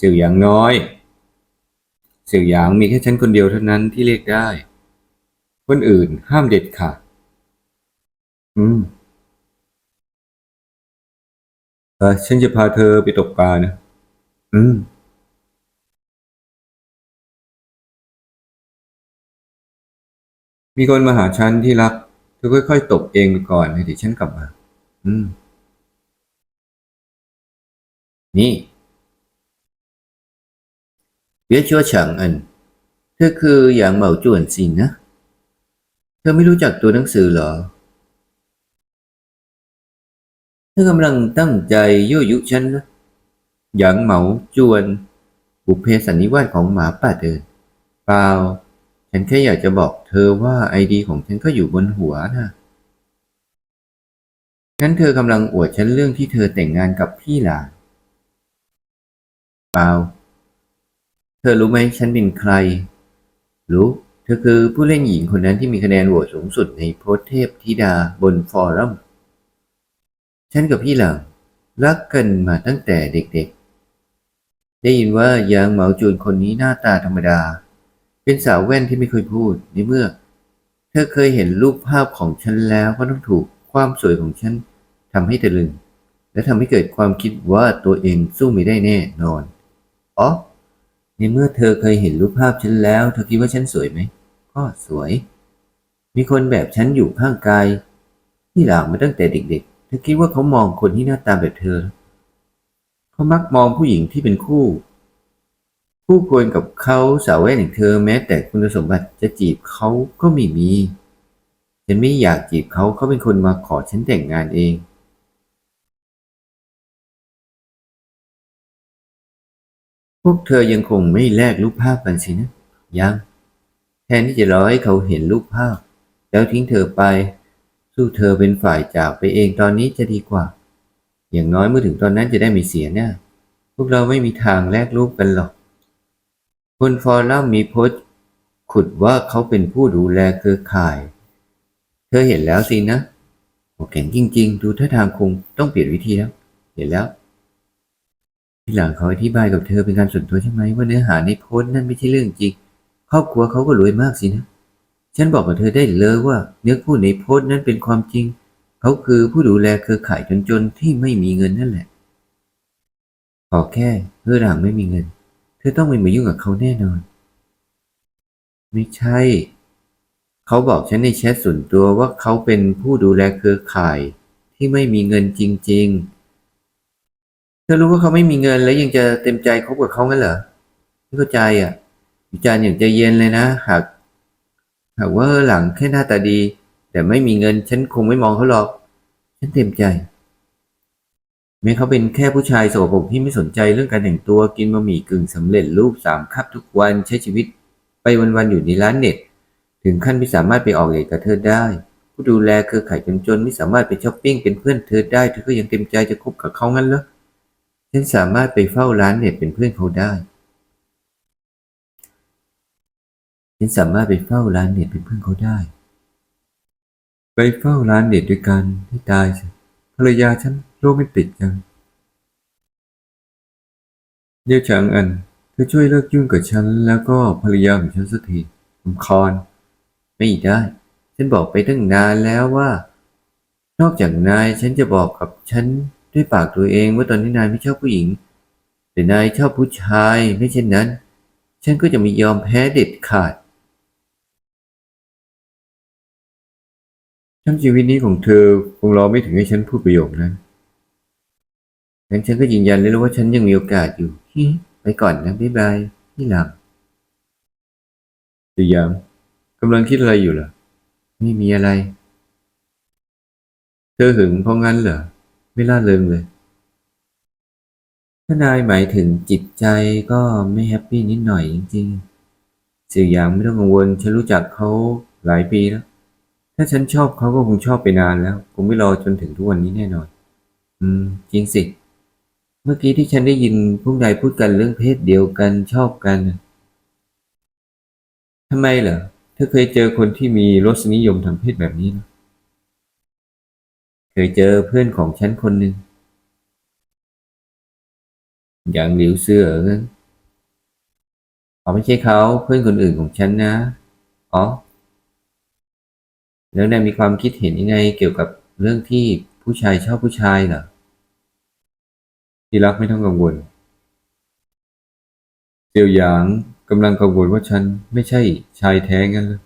สี่ยวหยางน้อยสี่ยวหยางมีแค่ฉันคนเดียวเท่านั้นที่เรียกได้ คนอื่นห้ามเด็ดขาดอืมเออฉันจะพาเธอไปตกปลานะ อืม มีคนมาหาฉันที่รัก เธอค่อยๆตกเองไปก่อนนะเดี๋ยวฉันกลับมา อืม นี่ 别说ฉังอัน เธอคืออย่างเหมาจวนสินะ เธอไม่รู้จักตัวหนังสือเหรอ เธอกำลังตั้งใจยั่วยุฉันนะ อย่างเหมาจวน บุเพสันนิวาสของหมาป่าเดินเปล่า ฉันแค่อยากจะบอกเธอว่าไอดีของฉันก็อยู่บนหัวนะฉันเธอกำลังอวดฉันเรื่องที่เธอแต่งงานกับพี่หลานเปล่า ธอรู้ไหมฉันเป็นใคร รู้ เธอคือผู้เล่นหญิงคนนั้นที่มีคะแนนโหวตสูงสุดในโพสต์เทพธิดาบนฟอรัม ฉันกับพี่หลังรักกันมาตั้งแต่เด็กๆ ได้ยินว่ายางเหมาจูนคนนี้หน้าตาธรรมดา เป็นสาวแว่นที่ไม่เคยพูดในเมื่อ เธอเคยเห็นรูปภาพของฉันแล้วก็ต้องถูกความสวยของฉันทำให้ตะลึง และทำให้เกิดความคิดว่าตัวเองสู้ไม่ได้แน่นอน อ๋อ ในเมื่อเธอเคยเห็นรูปภาพฉันแล้ว เธอคิดว่าฉันสวยไหม ก็สวย มีคนแบบฉันอยู่ข้างกายที่หลังมาตั้งแต่เด็ก ๆ เธอคิดว่าเขามองคนที่หน้าตาแบบเธอ เขามักมองผู้หญิงที่เป็นคู่ คู่ควรกับเขาสาวแว่นอย่างเธอแม้แต่คุณสมบัติจะจีบเขาก็ไม่มี ฉันไม่อยากจีบเขาเขาเป็นคนมาขอฉันแต่งงานเอง วกเธอยังคงไม่แลกรูปภาพกันสินะ ยัง แทนที่จะรอให้เขาเห็นรูปภาพ แล้วทิ้งเธอไป สู้เธอเป็นฝ่ายจากไปเองตอนนี้จะดีกว่า อย่างน้อยเมื่อถึงตอนนั้นจะได้ไม่เสียหน้า พวกเราไม่มีทางแลกรูปกันหรอกคนฟอรัมมีโพสต์ขุดว่าเขาเป็นผู้ดูแลเครือข่าย เธอเห็นแล้วสินะโอแข็งจริง ๆ ดูท่าทางคงต้องเปลี่ยนวิธีแล้ว เห็นแล้ว ทีหลังเขาอธิบายกับเธอเป็นการส่วนตัวใช่ไหมว่าเนื้อหาในโพสต์นั่นไม่ใช่เรื่องจริง ครอบครัวเขาก็รวยมากสินะ ฉันบอกกับเธอได้เลยว่าเนื้อคู่ในโพสต์นั้นเป็นความจริง เขาคือผู้ดูแลเครือข่ายจนๆที่ไม่มีเงินนั่นแหละ ขอแค่เพื่อหลังไม่มีเงิน เธอต้องไม่มายุ่งกับเขาแน่นอน ไม่ใช่ เขาบอกฉันในแชทส่วนตัวว่าเขาเป็นผู้ดูแลเครือข่ายที่ไม่มีเงินจริง ๆ เธอรู้ว่าเขาไม่มีเงินแล้วยังจะเต็มใจคบกับเขางั้นเหรอไม่เข้าใจอะวิจารณ์อย่างใจเย็นเลยนะ หาก หากว่าหลังแค่หน้าตาดี แต่ไม่มีเงินฉันคงไม่มองเขาหรอกฉันเต็มใจแม้เขาเป็นแค่ผู้ชายโสโครกที่ไม่สนใจเรื่องการแต่งตัวกินบะหมี่กึ่งสำเร็จรูปสามคัพทุกวันใช้ชีวิต ไปวันๆอยู่ในร้านเน็ต ถึงขั้นไม่สามารถไปออกเดทกับเธอได้ ผู้ดูแลเครือข่ายจนๆไม่สามารถไปช้อปปิ้งเป็นเพื่อนเธอได้เธอก็ยังเต็มใจจะคบกับเขางั้นเหรอ ฉันสามารถไปเฝ้าร้านเน็ตเป็นเพื่อนเขาได้ ฉันสามารถไปเฝ้าร้านเน็ตเป็นเพื่อนเขาได้ ไปเฝ้าร้านเน็ตด้วยกันให้ตายสิภรรยาฉันโรแมนติกจังเดี๋ยวฉังอันเธอช่วยเลิกยุ่งกับฉันแล้วก็ภรรยาของฉันสักทีรำคาญไม่ได้ ฉันบอกไปตั้งนานแล้วว่า นอกจากนายฉันจะบอกกับฉัน ด้วยปากตัวเองว่าตอนนี้นายไม่ชอบผู้หญิง แต่นายชอบผู้ชายไม่เช่นนั้น ฉันก็จะไม่ยอมแพ้เด็ดขาด ทั้งชีวิตนี้ของเธอคงรอไม่ถึงให้ฉันพูดประโยคนั้นงั้นฉันก็ยืนยันเลยว่าฉันยังมีโอกาสอยู่ ไปก่อนนะบ๊ายบายพี่หลังสยามกำลังคิดอะไรอยู่ล่ะ ไม่มีอะไร เธอหึงเพราะงั้นเหรอ ไม่ล่าเริงเลย ถ้านายหมายถึงจิตใจก็ไม่แฮปปี้นิดหน่อยจริงๆสียอย่างไม่ต้องกังวล ฉันรู้จักเขาหลายปีแล้ว ถ้าฉันชอบเขาก็คงชอบไปนานแล้ว คงไม่รอจนถึงทุกวันนี้แน่นอน อืม จริงสิ เมื่อกี้ที่ฉันได้ยินพวกนายพูดกันเรื่องเพศเดียวกันชอบกันทำไมเหรอเธอเคยเจอคนที่มีรสนิยมทางเพศแบบนี้นะ เคยเจอเพื่อนของฉันคนหนึ่งอย่างหลิวเสืองั้นอ๋อไม่ใช่เขาเพื่อนคนอื่นของฉันนะ อ๋อ แล้วนายมีความคิดเห็นยังไงเกี่ยวกับเรื่องที่ผู้ชายชอบผู้ชายเหรอที่รักไม่ต้องกังวลเซียวหยางกำลังกังวลว่าฉันไม่ใช่ชายแท้งั้นเลย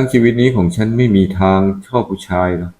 ทั้งชีวิตนี้ของฉันไม่มีทางชอบผู้ชายหรอก